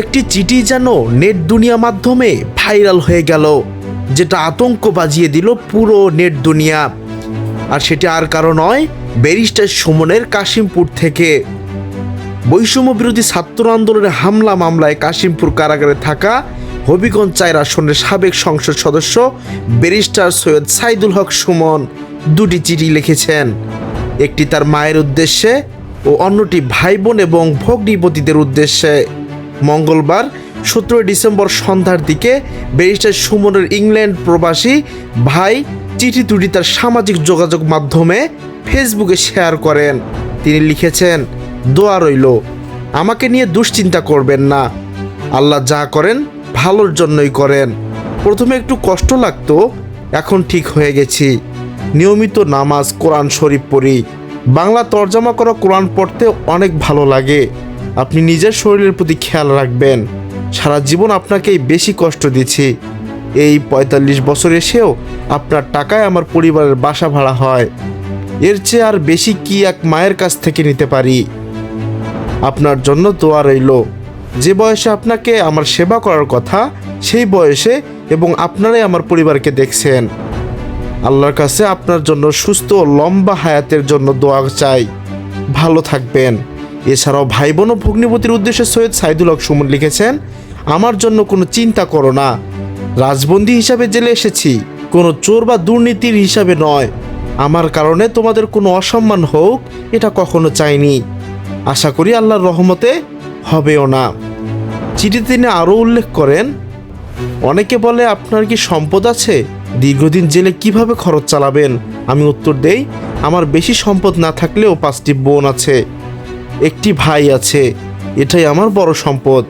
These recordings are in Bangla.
একটি চিঠি যেন নেট দুনিয়া মাধ্যমে ভাইরাল হয়ে গেল, যেটা আতঙ্ক বাজিয়ে দিল পুরো নেট দুনিয়া। আর সেটি আর কারও নয়, ব্যারিস্টার সুমনের কাশিমপুর থেকে। বৈষম্য বিরোধী ছাত্র আন্দোলনের হামলা মামলায় কাশিমপুর কারাগারে থাকা হবিগঞ্জ চায়ের আসনের সাবেক সংসদ সদস্য ব্যারিস্টার সৈয়দ সাইদুল হক সুমন দুটি চিঠি লিখেছেন। একটি তার মায়ের উদ্দেশ্যে ও অন্যটি ভাই বোন এবং ভগ্নিপতিদের উদ্দেশ্যে মঙ্গলবার সতেরোই ডিসেম্বর সন্ধ্যার দিকে ব্যারিস্টার সুমনের ইংল্যান্ড প্রবাসী ভাই চিঠি দুটি তার সামাজিক যোগাযোগ মাধ্যমে ফেসবুকে শেয়ার করেন। তিনি লিখেছেন, দোয়া রইল, আমাকে নিয়ে দুশ্চিন্তা করবেন না। আল্লাহ যা করেন, ভালোর জন্যই করেন। প্রথমে একটু কষ্ট লাগতো, এখন ঠিক হয়ে গেছি। নিয়মিত নামাজ কোরআন শরীফ পড়ি। বাংলা তর্জমা করা কোরআন পড়তে অনেক ভালো লাগে। আপনি নিজের শরীরের প্রতি খেয়াল রাখবেন। সারা জীবন আপনাকেই বেশি কষ্ট দিচ্ছি। এই পঁয়তাল্লিশ বছর এসেও আপনার টাকায় আমার পরিবারের বাসা ভাড়া হয়। এর চেয়ে আর বেশি কি এক মায়ের কাছ থেকে নিতে পারি? আপনার জন্য দোয়া রইল। যে বয়সে আপনাকে আমার সেবা করার কথা, সেই বয়সে এবং আপনারাই আমার পরিবারকে দেখছেন। আল্লাহর কাছে আপনার জন্য সুস্থ ও লম্বা হায়াতের জন্য দোয়া চাই। ভালো থাকবেন। এছাড়াও ভাই বোন ও ভগ্নিপতির উদ্দেশ্যে সৈয়দ সাইদুল হক সুমন লিখেছেন, আমার জন্য কোনো চিন্তা করো না। রাজবন্দি হিসাবে জেলে এসেছি। কোনো চোর বা দুর্নীতির হিসাবে নয়। আমার কারণে তোমাদের কোনো অসম্মান হোক, এটা কখনো চাইনি। আশা করি আল্লাহর রহমতে হবেও না। চিঠিতে তিনি আরও উল্লেখ করেন, অনেকে বলে, আপনার কি সম্পদ আছে? দীর্ঘদিন জেলে কীভাবে খরচ চালাবেন? আমি উত্তর দেই, আমার বেশি সম্পদ না থাকলেও পাঁচটি বোন আছে। একটি ভাই আছে। এটাই আমার বড় সম্পদ।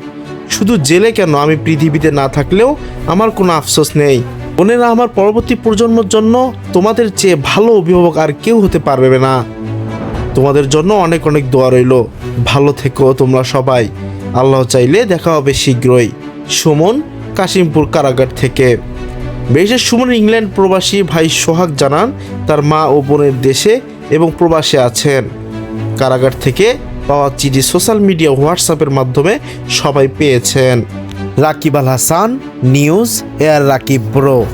শুধু জেলে কেন আমি পৃথিবীতে না থাকলেও আমার কোনো আফসোস নেই। বোনেরা আমার পরবর্তী প্রজন্মের জন্য তোমাদের চেয়ে ভালো অভিভাবক আর কেউ হতে পারবে না। তোমাদের জন্য অনেক অনেক দোয়া রইল। ভালো থেকো তোমরা সবাই। আল্লাহ চাইলে দেখা হবে শীঘ্রই। সুমন, কাশিমপুর কারাগার থেকে। বেশের সুমন ইংল্যান্ড প্রবাসী ভাই সোহাগ জানান, তার মা ও বোনের দেশে এবং প্রবাসে আছেন। কারাগার থেকে পাওয়া চিঠি সোশ্যাল মিডিয়া হোয়াটসঅ্যাপের মাধ্যমে সবাই পেয়েছেন। Rakib Al Hasan, news, air Rakib bro.